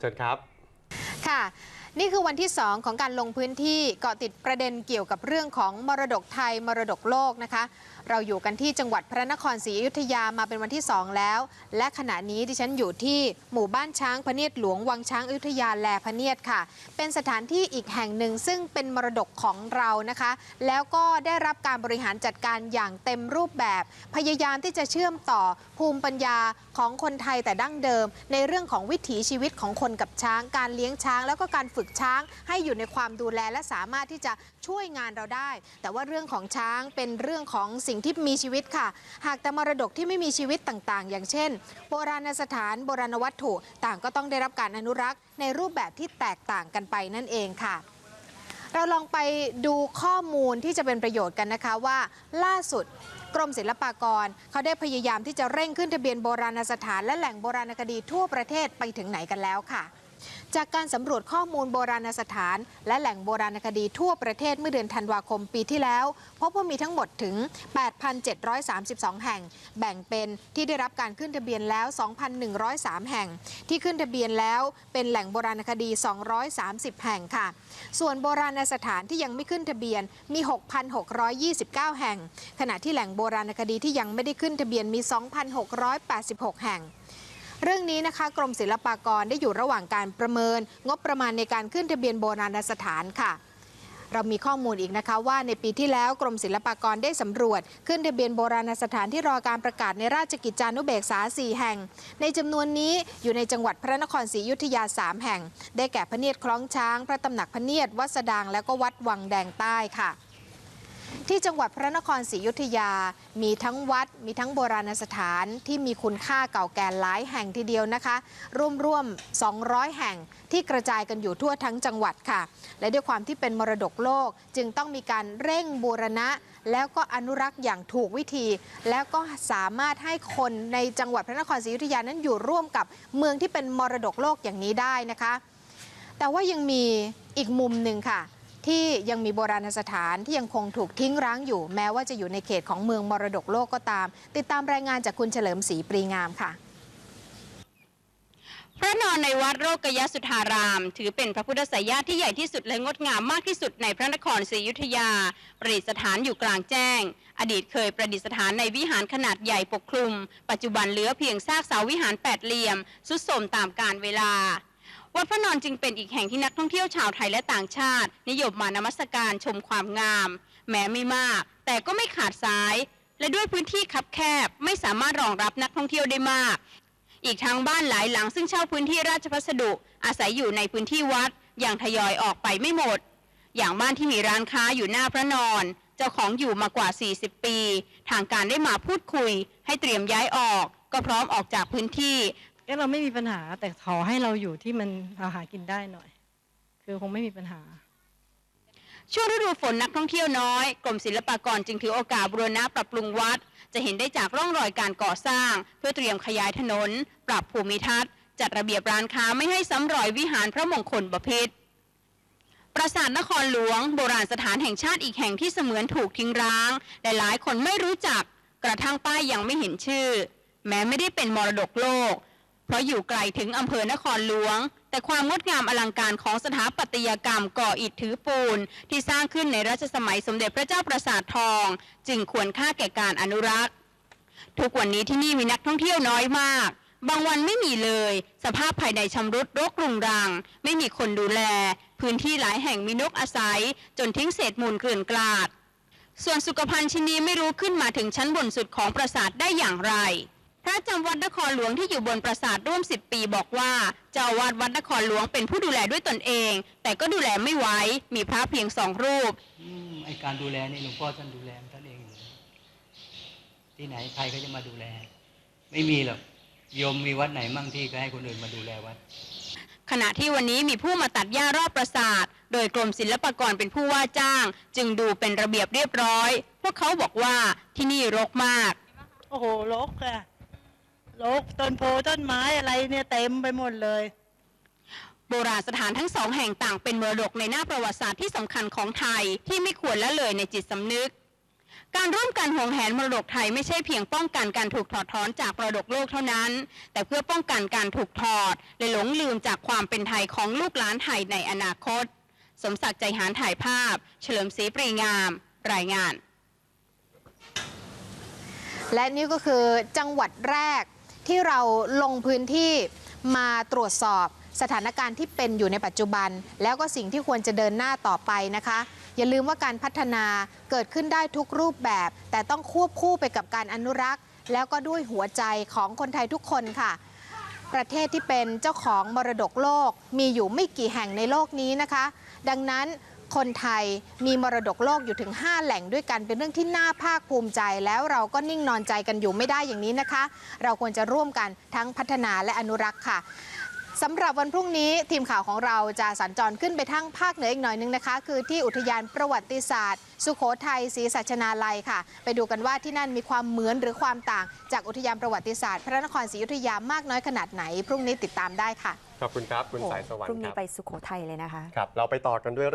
เชิญครับ ค่ะ นี่คือวันที่ 2 ของการลงพื้นที่เกาะติดประเด็นเกี่ยวกับเรื่องของมรดกไทยมรดกโลกนะคะ เราอยู่กันที่จังหวัดพระนครศรีอยุธยามาเป็นวันที่ 2 แล้ว และขณะนี้ดิฉันอยู่ที่หมู่บ้านช้างพระเนียดหลวงวังช้างอยุธยาแลพระเนียดค่ะ เป็นสถานที่อีกแห่งหนึ่งซึ่งเป็นมรดกของเรานะคะ แล้วก็ได้รับการบริหารจัดการอย่างเต็มรูปแบบ พยายามที่จะเชื่อมต่อภูมิปัญญาของคนไทยแต่ดั้งเดิม ในเรื่องของวิถีชีวิตของคนกับช้าง การเลี้ยงช้าง แล้วก็การฝึกช้างให้อยู่ในความดูแลและสามารถที่จะช่วยงานเราได้ แต่ว่าเรื่องของช้างเป็นเรื่องของสิ่งที่มีชีวิตค่ะ หากแต่มรดกที่ไม่มีชีวิตต่างๆ อย่างเช่น โบราณสถานโบราณวัตถุต่างก็ต้องได้รับการอนุรักษ์ ในรูปแบบที่แตกต่างกันไปนั่นเองค่ะ เราลองไปดูข้อมูลที่จะเป็นประโยชน์กันนะคะว่าล่าสุดกรมศิลปากร เขาได้พยายามที่จะเร่งขึ้นทะเบียนโบราณสถานและแหล่งโบราณคดีทั่วประเทศไปถึงไหนกันแล้วค่ะ จากการสำรวจข้อมูลโบราณสถาน และแหล่งโบราณคดีทั่วประเทศเมื่อเดือนธันวาคมปีที่แล้ว พบว่ามีทั้งหมดถึง 8,732 แห่ง แบ่งเป็นที่ได้รับการขึ้นทะเบียนแล้ว 2,103 แห่ง ที่ขึ้นทะเบียนแล้วเป็นแหล่งโบราณคดี 230 แห่งค่ะ ส่วนโบราณสถานที่ยังไม่ขึ้นทะเบียนมี 6,629 แห่ง ขณะที่แหล่งโบราณคดีที่ยังไม่ได้ขึ้นทะเบียนมี 2,686 แห่ง เรื่องนี้นะคะกรมศิลปากรได้อยู่ระหว่างการประเมิน งบประมาณในการขึ้นทะเบียนโบราณสถานค่ะเรามีข้อมูลอีกนะคะว่าในปีที่แล้วกรมศิลปากรได้สำรวจ ขึ้นทะเบียนโบราณสถานที่รอการประกาศในราชกิจจานุเบกษา 4 แห่ง ในจำนวนนี้อยู่ในจังหวัดพระนครศรีอยุธยา 3 แห่ง ได้แก่พระเนียดคล้องช้าง พระตำหนักพระเนียดวัดสดาง และก็วัดวังแดงใต้ค่ะ ที่จังหวัดพระนครศรีอยุธยา มีทั้งวัด มีทั้งโบราณสถานที่มีคุณค่าเก่าแก่หลายแห่งทีเดียวนะคะ ร่วมๆ 200 แห่งที่กระจายกันอยู่ทั่วทั้งจังหวัดค่ะ และด้วยความที่เป็นมรดกโลกจึงต้องมีการเร่งบูรณะ แล้วก็อนุรักษ์อย่างถูกวิธี แล้วก็สามารถให้คนในจังหวัดพระนครศรีอยุธยานั้นอยู่ร่วมกับเมืองที่เป็นมรดกโลกอย่างนี้ได้นะคะ แต่ว่ายังมีอีกมุมหนึ่งค่ะ ที่ยังมีโบราณสถานที่ยังคงถูกทิ้งร้างอยู่ แม้ว่าจะอยู่ในเขตของเมืองมรดกโลกก็ตาม ติดตามรายงานจากคุณเฉลิมศรีปรีงามค่ะพระนอนในวัดโรกยสุธาราม ถือเป็นพระพุทธสยาที่ใหญ่ที่สุดและงดงามมากที่สุดในพระนครศรีอยุธยา ประดิษฐานอยู่กลางแจ้ง อดีตเคยประดิษฐานในวิหารขนาดใหญ่ปกคลุม ปัจจุบันเหลือเพียงซากเสาวิหารแปดเหลี่ยม สุดโทรมตามกาลเวลา วัดพระนอนจึงเป็นอีกแห่งที่นักท่องเที่ยวชาวไทยและต่างชาติ นิยมมานมัสการชมความงาม แม้ไม่มาก แต่ก็ไม่ขาดสาย และด้วยพื้นที่คับแคบไม่สามารถรองรับนักท่องเที่ยวได้มาก อีกทั้งบ้านหลายหลังซึ่งเช่าพื้นที่ราชพัสดุ อาศัยอยู่ในพื้นที่วัด อย่างทยอยออกไปไม่หมด อย่างบ้านที่มีร้านค้าอยู่หน้าพระนอน เจ้าของอยู่มากว่า 40 ปี ทางการได้มาพูดคุย ให้เตรียมย้ายออก ก็พร้อมออกจากพื้นที่ ก็เราไม่มีปัญหา แต่ขอให้เราอยู่ที่มันเราหากินได้หน่อย คือคงไม่มีปัญหา ช่วงฤดูฝนนักท่องเที่ยวน้อย กรมศิลปากรจึงถือโอกาสบูรณะปรับปรุงวัด จะเห็นได้จากร่องรอยการก่อสร้าง เพื่อเตรียมขยายถนน ปรับภูมิทัศน์ จัดระเบียบร้านค้าไม่ให้ซ้ำรอยวิหารพระมงคลบพิตรปราสาทนครหลวง โบราณสถานแห่งชาติอีกแห่งที่เสมือนถูกทิ้งร้างหลายคนไม่รู้จัก กระทั่งป้ายยังไม่เห็นชื่อ แม้ไม่ได้เป็นมรดกโลก เพราะอยู่ไกลถึงอำเภอนครหลวง แต่ความงดงามอลังการของสถาปัตยกรรมก่ออิฐถือปูน ที่สร้างขึ้นในรัชสมัยสมเด็จพระเจ้าประสาททอง จึงควรค่าแก่การอนุรักษ์ ทุกวันนี้ที่นี่มีนักท่องเที่ยวน้อยมาก บางวันไม่มีเลย สภาพภายในชำรุดรกรุงรัง ไม่มีคนดูแล พื้นที่หลายแห่งมีนกอาศัย จนทิ้งเศษมูลเกลื่อนกลาด ส่วนสุขภัณฑ์ชินีไม่รู้ขึ้นมาถึงชั้นบนสุดของปราสาทได้อย่างไร พระจำวัดนครหลวงที่อยู่บนปราสาทร่วม 10 ปีบอกว่า เจ้าอาวาดวัดนครหลวงเป็นผู้ดูแลด้วยตนเอง แต่ก็ดูแลไม่ไหวมีพระเพียงสองรูปอืมไอการดูแลนี่หลวงพ่อท่านดูแลท่านเองอยู่แล้วที่ไหนใครก็จะมาดูแล ไม่มีหรอกโยมมีวัดไหนมั่งที่ก็ให้คนอื่นมาดูแลวัด ขณะที่วันนี้มีผู้มาตัดหญ้ารอบปราสาท โดยกรมศิลปากรเป็นผู้ว่าจ้าง จึงดูเป็นระเบียบเรียบร้อย พวกเขาบอกว่าที่นี่รกมาก โอ้โหรกอะ รกต้นโพต้นไม้อะไรเนี่ยเต็มไปหมดเลย โบราณสถานทั้งสองแห่งต่างเป็นมรดกในหน้าประวัติศาสตร์ที่สำคัญของไทยที่ไม่ควรละเลยในจิตสำนึก การร่วมกันห่วงแหนมรดกไทยไม่ใช่เพียงป้องกันการถูกถอดถอนจากมรดกโลกเท่านั้น แต่เพื่อป้องกันการถูกถอด และหลงลืมจากความเป็นไทยของลูกหลานไทยในอนาคต สมศักดิ์ใจหารถ่ายภาพ เฉลิมศรีปรีงาม รายงาน และนี่ก็คือจังหวัดแรก ที่เราลงพื้นที่มาตรวจสอบสถานการณ์ที่เป็นอยู่ในปัจจุบัน แล้วก็สิ่งที่ควรจะเดินหน้าต่อไปนะคะ อย่าลืมว่าการพัฒนาเกิดขึ้นได้ทุกรูปแบบ แต่ต้องควบคู่ไปกับการอนุรักษ์ แล้วก็ด้วยหัวใจของคนไทยทุกคนค่ะ ประเทศที่เป็นเจ้าของมรดกโลกมีอยู่ไม่กี่แห่งในโลกนี้นะคะ ดังนั้น คนไทยมีมรดกโลกอยู่ถึง 5 แหล่งด้วยกันเป็นเรื่องที่น่าภาคภูมิใจ แล้วเราก็นิ่งนอนใจกันอยู่ไม่ได้อย่างนี้นะคะ เราควรจะร่วมกันทั้งพัฒนาและอนุรักษ์ค่ะสำหรับวันพรุ่งนี้ทีมข่าวของเราจะสัญจรขึ้นไปทั้งภาคเหนืออีกหน่อยนึงนะคะ คือที่อุทยานประวัติศาสตร์ สุโขทัยศรีสัชนาลัยค่ะ ไปดูกันว่าที่นั่นมีความเหมือนหรือความต่าง จากอุทยานประวัติศาสตร์ พระนครศรีอยุธยามากน้อยขนาดไหน พรุ่งนี้ติดตามได้ค่ะ ขอบคุณครับ คุณโอ้สายสวรรพรุ่งค์คนี้รับไปสุโขทัยเลยนะคะ ครับ เราไปต่อกันด้วยเรื่อง